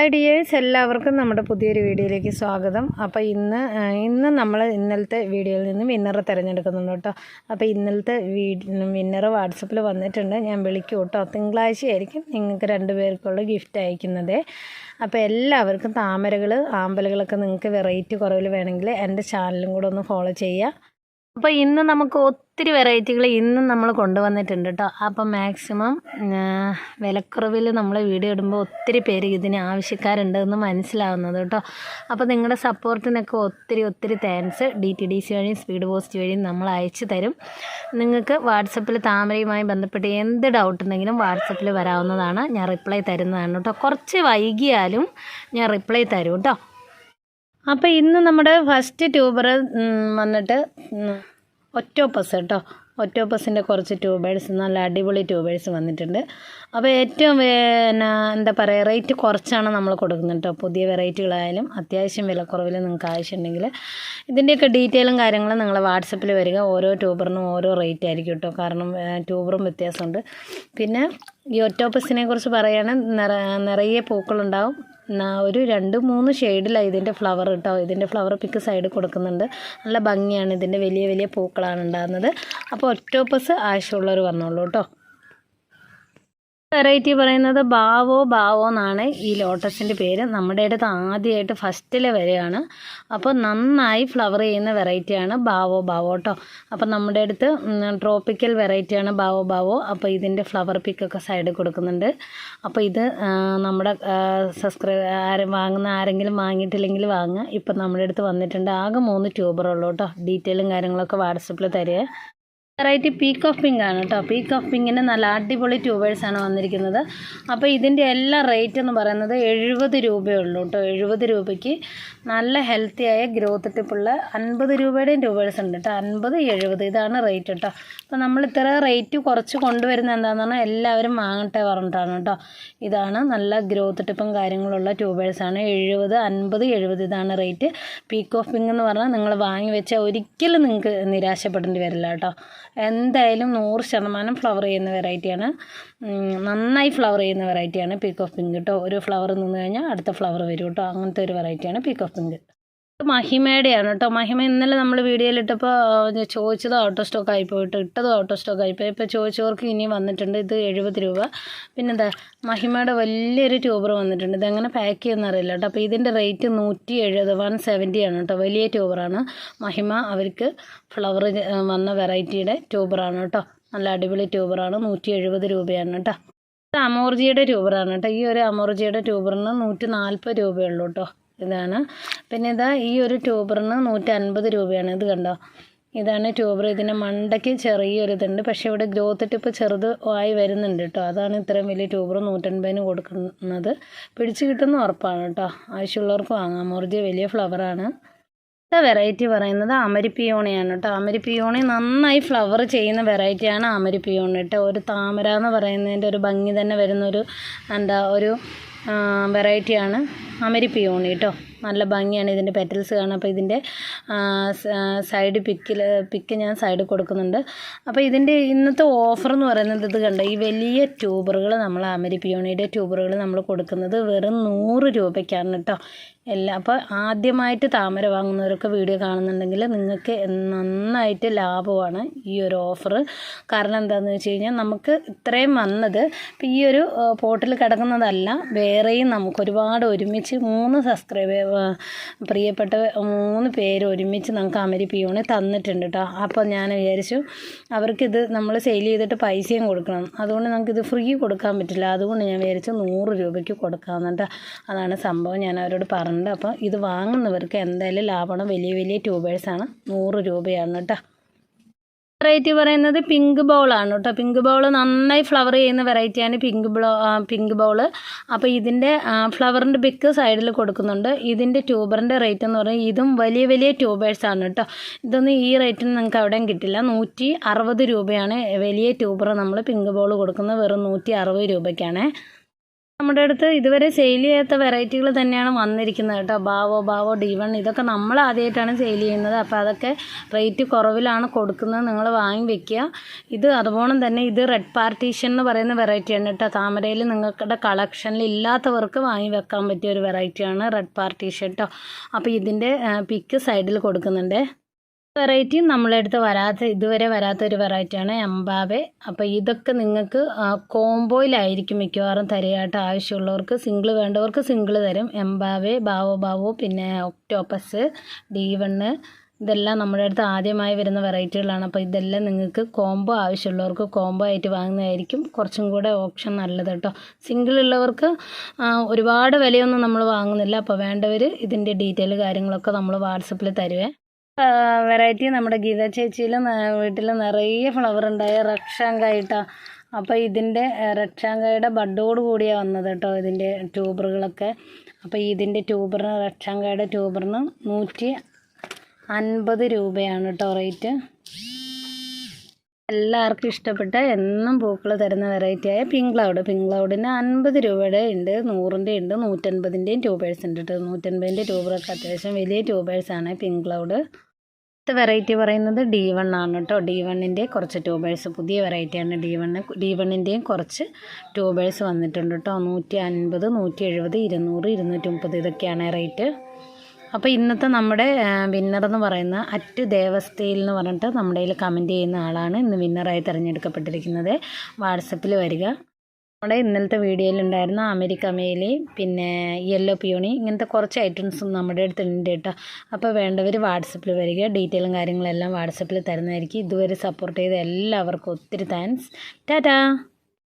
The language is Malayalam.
ഹായ് ഡിയേഴ്സ് എല്ലാവർക്കും നമ്മുടെ പുതിയൊരു വീഡിയോയിലേക്ക് സ്വാഗതം. അപ്പോൾ ഇന്ന് ഇന്ന് നമ്മൾ ഇന്നലത്തെ വീഡിയോയിൽ നിന്ന് വിന്നറെ തിരഞ്ഞെടുക്കുന്നുണ്ട് കേട്ടോ. അപ്പോൾ ഇന്നലത്തെ വിന്നർ വാട്സപ്പിൽ വന്നിട്ടുണ്ട്. ഞാൻ വിളിക്കും കേട്ടോ. തിങ്കളാഴ്ചയായിരിക്കും നിങ്ങൾക്ക് രണ്ട് പേർക്കുള്ള ഗിഫ്റ്റ് അയക്കുന്നത്. അപ്പോൾ എല്ലാവർക്കും താമരകൾ ആമ്പലുകളൊക്കെ നിങ്ങൾക്ക് വെറൈറ്റി കുറവിൽ വേണമെങ്കിൽ എന്റെ ചാനലും കൂടെ ഒന്ന് ഫോളോ ചെയ്യുക. അപ്പോൾ ഇന്ന് നമുക്ക് ഒത്തിരി വെറൈറ്റികൾ ഇന്നും നമ്മൾ കൊണ്ടുവന്നിട്ടുണ്ട് കേട്ടോ അപ്പോൾ മാക്സിമം വിലക്കുറവിൽ നമ്മൾ വീഡിയോ ഇടുമ്പോൾ ഒത്തിരി പേര് ഇതിന് ആവശ്യക്കാരുണ്ടെന്ന് മനസ്സിലാവുന്നത് കേട്ടോ അപ്പോൾ നിങ്ങളുടെ സപ്പോർട്ടിനൊക്കെ ഒത്തിരി ഒത്തിരി thanks D T D C വഴിയും സ്പീഡ് പോസ്റ്റ് വഴിയും നമ്മൾ അയച്ചു തരും. നിങ്ങൾക്ക് വാട്സപ്പിൽ താമരയുമായി ബന്ധപ്പെട്ട് എന്ത് ഡൗട്ട് ഉണ്ടെങ്കിലും വാട്സപ്പിൽ വരാവുന്നതാണ്. ഞാൻ റിപ്ലൈ തരുന്നതാണ് കേട്ടോ കുറച്ച് വൈകിയാലും ഞാൻ റിപ്ലൈ തരും കേട്ടോ അപ്പോൾ ഇന്ന് നമ്മുടെ ഫസ്റ്റ് ട്യൂബർ വന്നിട്ട് ഒറ്റോപ്പസ് കേട്ടോ ഒറ്റോപ്പസിന്റെ കുറച്ച് ട്യൂബേഴ്സ് നല്ല അടിപൊളി ട്യൂബേഴ്സ് വന്നിട്ടുണ്ട്. അപ്പോൾ ഏറ്റവും പിന്നെ എന്താ പറയുക റേറ്റ് കുറച്ചാണ് നമ്മൾ കൊടുക്കുന്നത് കേട്ടോ പുതിയ വെറൈറ്റികളായാലും അത്യാവശ്യം വിലക്കുറവിൽ നിങ്ങൾക്ക് ആവശ്യമുണ്ടെങ്കിൽ ഇതിന്റെയൊക്കെ ഡീറ്റെയിലും കാര്യങ്ങളും നിങ്ങൾ വാട്സപ്പിൽ വരിക. ഓരോ ട്യൂബറിനും ഓരോ റേറ്റ് ആയിരിക്കും കേട്ടോ കാരണം ട്യൂബറും വ്യത്യാസമുണ്ട്. പിന്നെ ഈ ഒറ്റോപ്പസിനെ കുറിച്ച് പറയുകയാണെങ്കിൽ നിറ നിറയെ പൂക്കളുണ്ടാവും. ഒരു രണ്ട് മൂന്ന് ഷെയ്ഡിലാണ് ഇതിന്റെ ഫ്ലവർ കേട്ടോ ഇതിന്റെ ഫ്ലവർ പിക്ക് സൈഡ് കൊടുക്കുന്നുണ്ട്. നല്ല ഭംഗിയാണ്. ഇതിന്റെ വലിയ വലിയ പൂക്കളാണ് ഉണ്ടാകുന്നത്. അപ്പോൾ ഒറ്റോപ്പസ് ആവശ്യമുള്ളവർ വന്നോളൂ കേട്ടോ വെറൈറ്റി പറയുന്നത് ബാവോ ബാവോ എന്നാണ് ഈ ലോട്ടസിന്റെ പേര്. നമ്മുടെ അടുത്ത് ആദ്യമായിട്ട് ഫസ്റ്റിൽ വരികയാണ്. അപ്പോൾ നന്നായി ഫ്ലവർ ചെയ്യുന്ന വെറൈറ്റിയാണ് ബാവോ ബാവോ കേട്ടോ അപ്പോൾ നമ്മുടെ അടുത്ത് ട്രോപ്പിക്കൽ വെറൈറ്റിയാണ് ബാവോ ബാവോ. അപ്പോൾ ഇതിന്റെ ഫ്ലവർ പിക്കൊക്കെ സൈഡിൽ കൊടുക്കുന്നുണ്ട്. അപ്പോൾ ഇത് നമ്മുടെ സബ്സ്ക്രൈബ് ആരും വാങ്ങുന്ന ആരെങ്കിലും വാങ്ങിയിട്ടില്ലെങ്കിൽ വാങ്ങുക. ഇപ്പം നമ്മുടെ അടുത്ത് വന്നിട്ടുണ്ട് ആകെ മൂന്ന് ട്യൂബറുള്ളൂ കേട്ടോ ഡീറ്റെയിലും കാര്യങ്ങളൊക്കെ വാട്സപ്പിൽ തരിക. വെറൈറ്റി പീക്ക് ഓഫ് പിങ്ക് ആണ് കേട്ടോ പീക്ക് ഓഫ് പിങ്കിന് നല്ല അടിപൊളി ട്യൂബേഴ്സ് ആണ് വന്നിരിക്കുന്നത്. അപ്പോൾ ഇതിന്റെ എല്ലാ റേറ്റ് എന്ന് പറയുന്നത് എഴുപത് രൂപയേ ഉള്ളൂ കേട്ടോ എഴുപത് രൂപയ്ക്ക് നല്ല ഹെൽത്തിയായ ഗ്രോത്ത് ടിപ്പുള്ള അൻപത് രൂപയുടെയും ട്യൂബേഴ്സ് ഉണ്ട് കേട്ടോ അൻപത് എഴുപത് ഇതാണ് റേറ്റ് കേട്ടോ അപ്പോൾ നമ്മൾ ഇത്ര റേറ്റ് കുറച്ച് കൊണ്ടുവരുന്നത് എന്താണെന്ന് പറഞ്ഞാൽ എല്ലാവരും വാങ്ങട്ടെ പറഞ്ഞിട്ടാണ് കേട്ടോ ഇതാണ് നല്ല ഗ്രോത്ത് ടിപ്പും കാര്യങ്ങളുള്ള ട്യൂബേഴ്സാണ് എഴുപത് അൻപത് എഴുപത് ഇതാണ് റേറ്റ് പീക്ക് ഓഫ് പിങ്ക് എന്ന് പറഞ്ഞാൽ നിങ്ങൾ വാങ്ങി വെച്ചാൽ ഒരിക്കലും നിങ്ങൾക്ക് നിരാശപ്പെടേണ്ടി വരില്ല കേട്ടോ എന്തായാലും നൂറ് ശതമാനം ഫ്ലവർ ചെയ്യുന്ന വെറൈറ്റിയാണ് നന്നായി ഫ്ലവർ ചെയ്യുന്ന വെറൈറ്റിയാണ് പീക്ക് ഓഫ് പിങ്ക് കേട്ടോ ഒരു ഫ്ലവർ നിന്ന് കഴിഞ്ഞാൽ അടുത്ത ഫ്ലവർ വരും കേട്ടോ അങ്ങനത്തെ ഒരു വെറൈറ്റിയാണ് പീക്ക് ഓഫ് പിങ്ക് മഹിമയുടെയാണ് കേട്ടോ. മഹിമ ഇന്നലെ നമ്മൾ വീഡിയോയിൽ ഇട്ടപ്പോൾ ചോദിച്ചത് സ്റ്റോക്ക് ആയിപ്പോയി ഇട്ടത് ഔട്ട് സ്റ്റോക്ക് ആയിപ്പോയി. ഇപ്പോൾ ചോദിച്ചവർക്ക് ഇനി വന്നിട്ടുണ്ട് ഇത് എഴുപത് രൂപ. പിന്നെന്താ മഹിമയുടെ വലിയൊരു ട്യൂബർ വന്നിട്ടുണ്ട്. ഇതെങ്ങനെ പാക്ക് ചെയ്യുന്ന അറിയില്ല കേട്ടോ. അപ്പോൾ ഇതിന്റെ റേറ്റ് നൂറ്റി എഴുപത് വൺ സെവന്റി ആണ് കേട്ടോ. വലിയ ട്യൂബറാണ് മഹിമ അവർക്ക് ഫ്ലവർ വന്ന വെറൈറ്റിയുടെ ട്യൂബറാണ് കേട്ടോ. നല്ല അടിപൊളി ട്യൂബറാണ് നൂറ്റി എഴുപത് രൂപയാണ് കേട്ടോ. ഇത് അമോർജിയുടെ ട്യൂബറാണ് കേട്ടോ. ഈ ഒരു അമോർജിയുടെ ട്യൂബറിന് നൂറ്റി നാൽപ്പത് രൂപയുള്ളൂ കേട്ടോ. ഇതാണ്. പിന്നെ ഇതാ ഈ ഒരു ട്യൂബറിന് നൂറ്റി അൻപത് രൂപയാണ്. ഇത് കണ്ടോ? ഇതാണ് ട്യൂബർ. ഇതിന്റെ മണ്ടയ്ക്ക് ചെറിയൊരു പക്ഷേ ഇവിടെ ഗ്രോത്ത് ടിപ്പ് ചെറുത് ആയി വരുന്നുണ്ട് കേട്ടോ. അതാണ് ഇത്രയും വലിയ ട്യൂബർ നൂറ്റൻപതിന് കൊടുക്കുന്നത്. പിടിച്ച് കിട്ടുന്ന ഉറപ്പാണ് കേട്ടോ. ആവശ്യമുള്ളവർക്ക് വാങ്ങാം. മുറിജ് വലിയ ഫ്ലവറാണ് അടുത്ത വെറൈറ്റി പറയുന്നത് അമരിപ്പിയോണയാണ് കേട്ടോ. അമരിപ്പിയോണി നന്നായി ഫ്ലവർ ചെയ്യുന്ന വെറൈറ്റിയാണ് അമരിപ്പിയോണി കേട്ടോ. ഒരു താമര എന്ന് പറയുന്നതിന്റെ ഒരു ഭംഗി തന്നെ വരുന്നൊരു എന്താ ഒരു വെറൈറ്റിയാണ് അമരിപ്പിയോണി കേട്ടോ നല്ല ഭംഗിയാണ് ഇതിന്റെ പെറ്റൽസ് കാണാൻ. അപ്പോൾ ഇതിന്റെ സൈഡ് പിക്കിൽ പിക്ക് ഞാൻ സൈഡ് കൊടുക്കുന്നുണ്ട്. അപ്പോൾ ഇതിന്റെ ഇന്നത്തെ ഓഫർ എന്ന് പറയുന്നത് ഇത് കണ്ട? ഈ വലിയ ട്യൂബറുകൾ നമ്മൾ അമരിപ്പിയോണിയുടെ ട്യൂബറുകൾ നമ്മൾ കൊടുക്കുന്നത് വെറും നൂറ് രൂപയ്ക്കാണ് കേട്ടോ എല്ലാം. അപ്പോൾ ആദ്യമായിട്ട് താമര വാങ്ങുന്നവരൊക്കെ വീഡിയോ കാണുന്നുണ്ടെങ്കിൽ നിങ്ങൾക്ക് നന്നായിട്ട് ലാഭമാണ് ഈ ഒരു ഓഫർ കാരണം എന്താണെന്ന് വെച്ച് കഴിഞ്ഞാൽ നമുക്ക് ഇത്രയും വന്നത് ഈ ഒരു പോട്ടിൽ കിടക്കുന്നതല്ല വേറെയും നമുക്ക് ഒരുപാട് ഒരുമിച്ച് മൂന്ന് സബ്സ്ക്രൈബ് പ്രിയപ്പെട്ട മൂന്ന് പേര് ഒരുമിച്ച് നമുക്ക് അമരി പിയൂണ് തന്നിട്ടുണ്ട് കേട്ടോ അപ്പോൾ ഞാൻ വിചാരിച്ചു അവർക്കിത് നമ്മൾ സെയിൽ ചെയ്തിട്ട് പൈസയും കൊടുക്കണം. അതുകൊണ്ട് നമുക്കിത് ഫ്രീ കൊടുക്കാൻ പറ്റില്ല. അതുകൊണ്ട് ഞാൻ വിചാരിച്ചു നൂറ് രൂപയ്ക്ക് കൊടുക്കാമെന്നിട്ട് അതാണ് സംഭവം ഞാൻ അവരോട് പറഞ്ഞത് അപ്പോൾ ഇത് വാങ്ങുന്നവർക്ക് എന്തായാലും ലാഭമാണ്. വലിയ വലിയ ട്യൂബേഴ്സാണ് നൂറ് രൂപയാണ് കേട്ടോ. വെറൈറ്റി പറയുന്നത് പിങ്ക് ബൗളാണ് കേട്ടോ. പിങ്ക് ബൗൾ നന്നായി ഫ്ലവർ ചെയ്യുന്ന വെറൈറ്റിയാണ് പിങ്ക് ബ്ലോ പിങ്ക് ബൗൾ അപ്പോൾ ഇതിന്റെ ഫ്ലവറിന്റെ ബിക്ക് സൈഡിൽ കൊടുക്കുന്നുണ്ട്. ഇതിന്റെ ട്യൂബറിന്റെ റേറ്റ് എന്ന് പറയുന്നത് ഇതും വലിയ വലിയ ട്യൂബേഴ്സാണ് കേട്ടോ. ഇതൊന്നും ഈ റേറ്റിന് നിങ്ങൾക്ക് അവിടെയും കിട്ടില്ല. നൂറ്റി അറുപത് രൂപയാണ് വലിയ ട്യൂബർ നമ്മൾ പിങ്ക് ബൗൾ കൊടുക്കുന്നത്. വെറും നൂറ്റി അറുപത് രൂപയ്ക്കാണ്. നമ്മുടെ അടുത്ത് ഇതുവരെ സെയിൽ ചെയ്യാത്ത വെറൈറ്റികൾ തന്നെയാണ് വന്നിരിക്കുന്നത് കേട്ടോ. ബാവോ ബാവോ ഡി വൺ ഇതൊക്കെ നമ്മൾ ആദ്യമായിട്ടാണ് സെയിൽ ചെയ്യുന്നത്. അപ്പോൾ അതൊക്കെ റേറ്റ് കുറവിലാണ് കൊടുക്കുന്നത്. നിങ്ങൾ വാങ്ങി വെക്കുക. ഇത് അതുപോലെ തന്നെ ഇത് റെഡ് പാർട്ടീഷൻ എന്ന് പറയുന്ന വെറൈറ്റിയാണ് കേട്ടോ. താമരയിൽ നിങ്ങളുടെ കളക്ഷനിൽ ഇല്ലാത്തവർക്ക് വാങ്ങി വെക്കാൻ പറ്റിയ ഒരു വെറൈറ്റിയാണ് റെഡ് പാർട്ടീഷൻ കേട്ടോ അപ്പോൾ ഇതിന്റെ പിക്ക് സൈഡിൽ കൊടുക്കുന്നുണ്ട്. വെറൈറ്റി നമ്മളെടുത്ത് വരാത്ത ഇതുവരെ വരാത്ത ഒരു വെറൈറ്റിയാണ് എംബാബെ അപ്പോൾ ഇതൊക്കെ നിങ്ങൾക്ക് കോംബോയിലായിരിക്കും മിക്കവാറും തരികയായിട്ട് ആവശ്യമുള്ളവർക്ക്. സിംഗിൾ വേണ്ടവർക്ക് സിംഗിൾ തരും. എംബാബെ ബാവോ ബാവോ പിന്നെ ഒക്ടോപ്പസ് ഡി വണ്ണ് ഇതെല്ലാം നമ്മുടെ അടുത്ത് ആദ്യമായി വരുന്ന വെറൈറ്റികളാണ് അപ്പോൾ ഇതെല്ലാം നിങ്ങൾക്ക് കോംബോ ആവശ്യമുള്ളവർക്ക് കോംബോ ആയിട്ട് വാങ്ങുന്നതായിരിക്കും. കുറച്ചും കൂടെ ഓപ്ഷൻ നല്ലത് കേട്ടോ സിംഗിൾ ഉള്ളവർക്ക് ഒരുപാട് വിലയൊന്നും നമ്മൾ വാങ്ങുന്നില്ല. അപ്പോൾ വേണ്ടവർ ഇതിന്റെ ഡീറ്റെയിൽ കാര്യങ്ങളൊക്കെ നമ്മൾ വാട്സപ്പിൽ തരുവേ. വെറൈറ്റി നമ്മുടെ ഗീത ചേച്ചിയിൽ വീട്ടിൽ നിറയെ ഫ്ലവർ ഉണ്ടായ. റക്ഷാങ്കായിട്ടാ. അപ്പോൾ ഇതിന്റെ റക്ഷാങ്കായുടെ ബഡോട് കൂടിയാണ് വന്നത് കേട്ടോ ഇതിന്റെ ട്യൂബറുകളൊക്കെ. അപ്പോൾ ഇതിന്റെ ട്യൂബറിന് റക്ഷാങ്കായുടെ ട്യൂബറിന് നൂറ്റി അൻപത് രൂപയാണ് കേട്ടോ റേറ്റ് എല്ലാവർക്കും ഇഷ്ടപ്പെട്ട എന്നും പൂക്കൾ തരുന്ന വെറൈറ്റിയായ പിങ്ക് ക്ലൗഡ് പിങ്ക് ക്ലൗഡിന് അൻപത് രൂപയുടെ ഉണ്ട് നൂറിന്റെ ഉണ്ട് നൂറ്റൻപതിന്റെയും ട്യൂബേഴ്സ് ഉണ്ട് കേട്ടോ. നൂറ്റൻപതിന്റെ ട്യൂബറൊക്കെ അത്യാവശ്യം വലിയ ട്യൂബേഴ്സാണ് പിങ്ക് ക്ലൗഡ് അടുത്ത വെറൈറ്റി പറയുന്നത് ഡി വൺ ആണ് കേട്ടോ ഡി വണ്ണിന്റെ കുറച്ച് ട്യൂബേഴ്സ് പുതിയ വെറൈറ്റിയാണ് ഡി വണ്ണ് ഡി വണ്ണിന്റെയും കുറച്ച് ട്യൂബേഴ്സ് വന്നിട്ടുണ്ട് കേട്ടോ നൂറ്റി അൻപത് നൂറ്റി എഴുപത് ഇരുന്നൂറ് ഇരുന്നൂറ്റി മുപ്പത് ഇതൊക്കെയാണ് റേറ്റ് അപ്പോൾ ഇന്നത്തെ നമ്മുടെ വിന്നർ എന്ന് പറയുന്ന അറ്റ് ദേവസ്ഥയിൽ എന്ന് പറഞ്ഞിട്ട് നമ്മുടെ കയ്യിൽ കമന്റ് ചെയ്യുന്ന ആളാണ് ഇന്ന് വിന്നറായി തിരഞ്ഞെടുക്കപ്പെട്ടിരിക്കുന്നത്. വാട്സപ്പിൽ വരിക. നമ്മുടെ ഇന്നലത്തെ അമേരിക്ക മേലി പിന്നെ യെല്ലോ പിയോണി ഇങ്ങനത്തെ കുറച്ച് ഐറ്റംസും നമ്മുടെ അടുത്തുണ്ട് കേട്ടോ. അപ്പോൾ വേണ്ടവർ വാട്സപ്പിൽ വരിക. ഡീറ്റെയിലും കാര്യങ്ങളെല്ലാം വാട്സപ്പിൽ തരുന്നതായിരിക്കും. ഇതുവരെ സപ്പോർട്ട് ചെയ്ത എല്ലാവർക്കും ഒത്തിരി താങ്ക്സ് ടാറ്റാ!